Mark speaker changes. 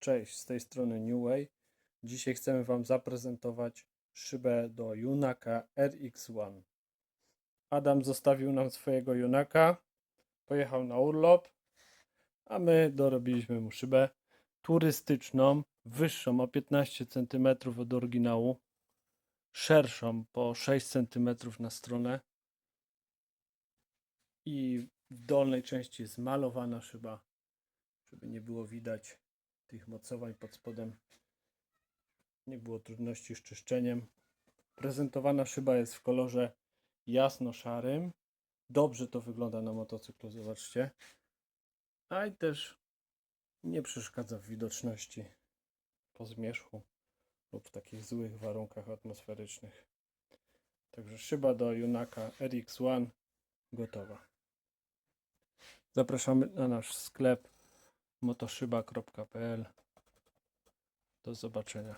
Speaker 1: Cześć, z tej strony New Way. Dzisiaj chcemy Wam zaprezentować szybę do Junaka RX1. Adam zostawił nam swojego Junaka, pojechał na urlop, a my dorobiliśmy mu szybę turystyczną, wyższą o 15 cm od oryginału, szerszą po 6 cm na stronę i w dolnej części jest malowana szyba, żeby nie było widać tych mocowań pod spodem. Nie było trudności z czyszczeniem. Prezentowana szyba jest w kolorze jasno-szarym. Dobrze to wygląda na motocyklu, zobaczcie. A i też nie przeszkadza w widoczności po zmierzchu lub w takich złych warunkach atmosferycznych. Także szyba do Junaka RX1 gotowa. Zapraszamy na nasz sklep motoszyba.pl. Do zobaczenia.